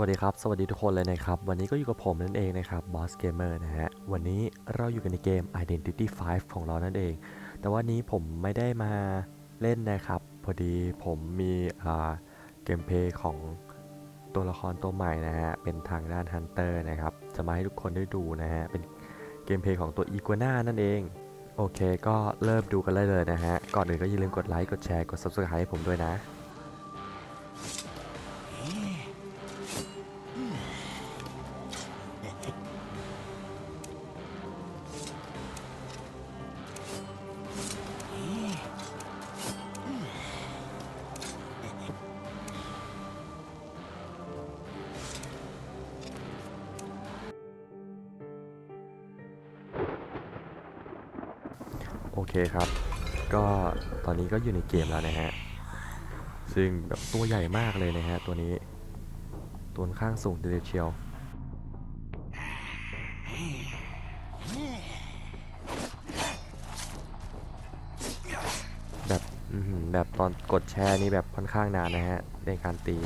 วัสดีครับ สวัสดีทุกคนเลยนะครับ วันนี้ก็อยู่กับผมนั่นเองนะครับ Boss Gamer นะฮะ วันนี้เราอยู่กันในเกม Identity 5 ของเรานั่นเอง แต่วันนี้ผมไม่ได้มาเล่นนะครับ พอดีผมมีเกมเพลย์ของตัวละครตัวใหม่นะฮะ เป็นทางด้าน Hunter นะครับ จะมาให้ทุกคนได้ดูนะฮะ เป็นเกมเพลย์ของตัว e g u a n a นั่นเอง โอเค ก็เริ่มดูกันเลยเลยนะฮะ ก่อนอื่นก็อย่าลืมกดไลค์ กดแชร์ กด Subscribe ให้ผมด้วยนะ โอเคครับ ก็ตอนนี้ก็อยู่ในเกมแล้วนะฮะ ซึ่งแบบตัวใหญ่มากเลยนะฮะ ตัวนี้ ตัวข้างสูงเดเชียวแบบแบบตอนกดแชร์นี่แบบค่อนข้างนานนะฮะในการตี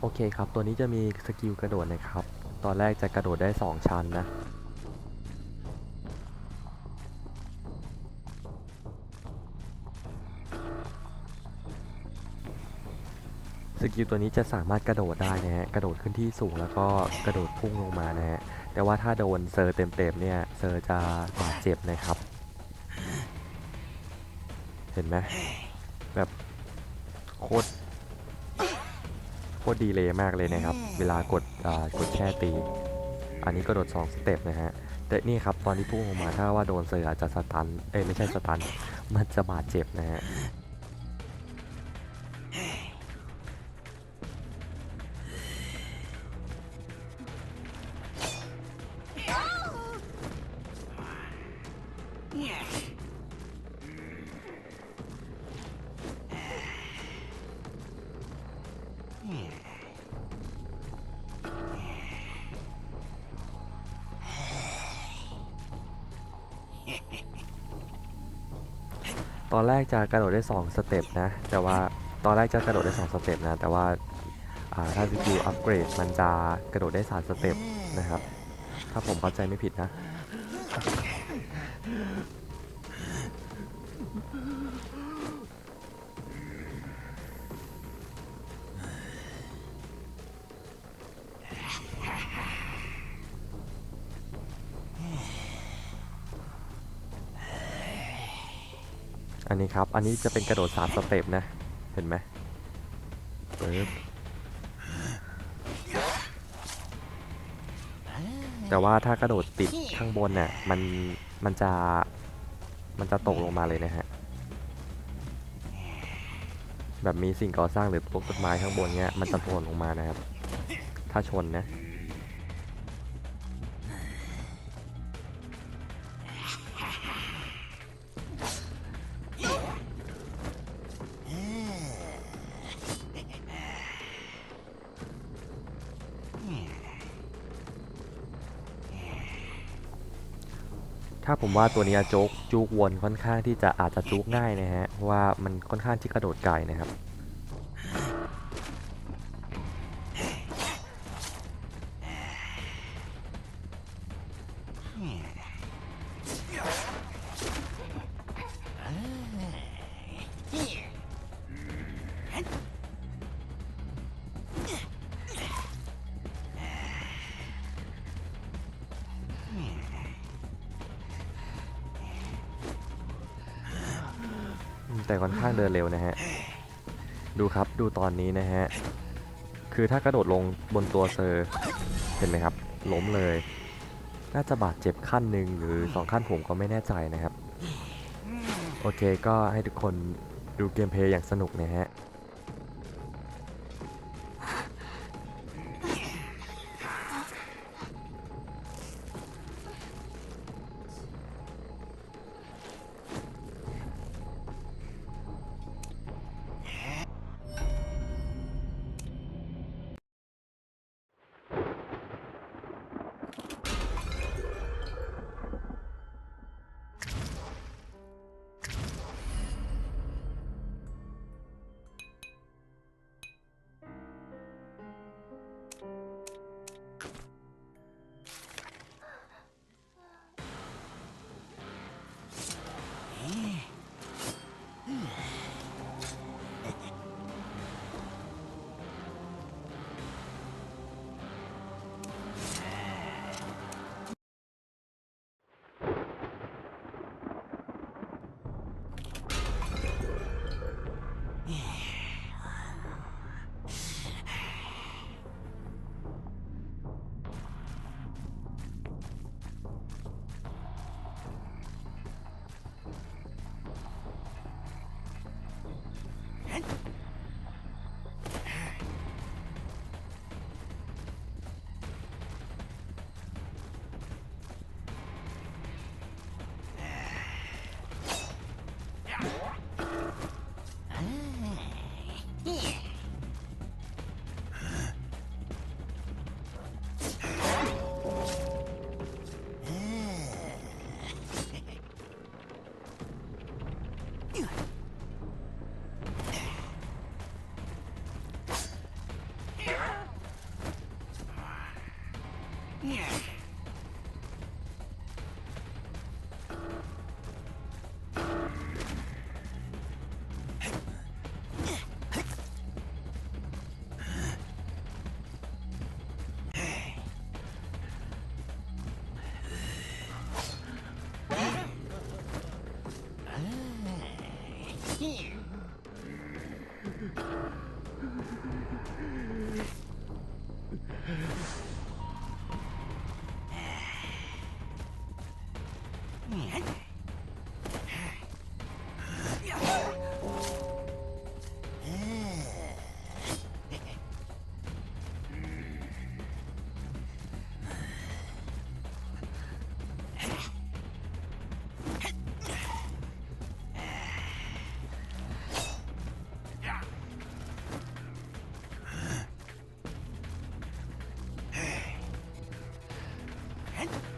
โอเคครับ ตัวนี้จะมีสกิลกระโดดนะครับ ตอนแรกจะกระโดดได้ 2 ชั้นนะ สกิลตัวนี้จะสามารถกระโดดได้นะฮะ กระโดดขึ้นที่สูงแล้วก็กระโดดพุ่งลงมานะฮะ แต่ว่าถ้าโดนเซอร์เต็มๆเนี่ย เซอร์จะบาดเจ็บนะครับ เห็นไหมแบบโคตร โคตรดีเลยมากเลยนะครับ เวลากดอ่ากดแช่ตี อันนี้ก็โดด2สเต็ปนะฮะแต่นี่ครับตอนที่พุ่งออกมาถ้าว่าโดนเซอร์อาจจะสตัน เอ้ยไม่ใช่สตัน มันจะบาดเจ็บนะฮะ ตอนแรกจะกระโดดได้ 2 สเต็ปนะ แต่ว่าตอนแรกจะกระโดดได้ 2 สเต็ปนะ แต่ว่าถ้าสกิลอัปเกรดมันจะกระโดดได้ 3 สเต็ปนะครับ ถ้าผมเข้าใจไม่ผิดนะ อ อันนี้ครับ อันนี้จะเป็นกระโดด3สเต็ปนะ เห็นไหมปึ๊บแต่ว่าถ้ากระโดดติดข้างบนเนี่ยมันมันจะมันจะตกลงมาเลยนะฮะ แบบมีสิ่งก่อสร้างหรือพวกต้นไม้ข้างบนเนี้ยมันจะโผล่ลงมานะครับ ถ้าชนนะ ถ้าผมว่าตัวนี้โจ๊กจูกวนค่อนข้างที่จะอาจจะจูกง่ายนะฮะเพราะว่ามันค่อนข้างที่กระโดดไกลนะครับ แต่ค่อนข้างเดินเร็วนะฮะ ดูครับดูตอนนี้นะฮะ คือถ้ากระโดดลงบนตัวเซอร์เห็นไหมครับ ล้มเลย น่าจะบาดเจ็บขั้นหนึ่งหรือ2ขั้นผมก็ไม่แน่ใจนะครับ โอเคก็ให้ทุกคนดูเกมเพลย์อย่างสนุกนะฮะ here. Huh?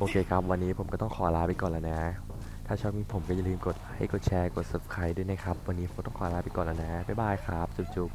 โอเคครับ วันนี้ผมก็ต้องขอลาไปก่อนแล้วนะ ถ้าชอบมีผมก็อย่าลืมกดไลค์กดแชร์กด subscribe ด้วยนะครับ วันนี้ผมต้องขอลาไปก่อนแล้วนะ บ๊ายบายครับ จุ๊บ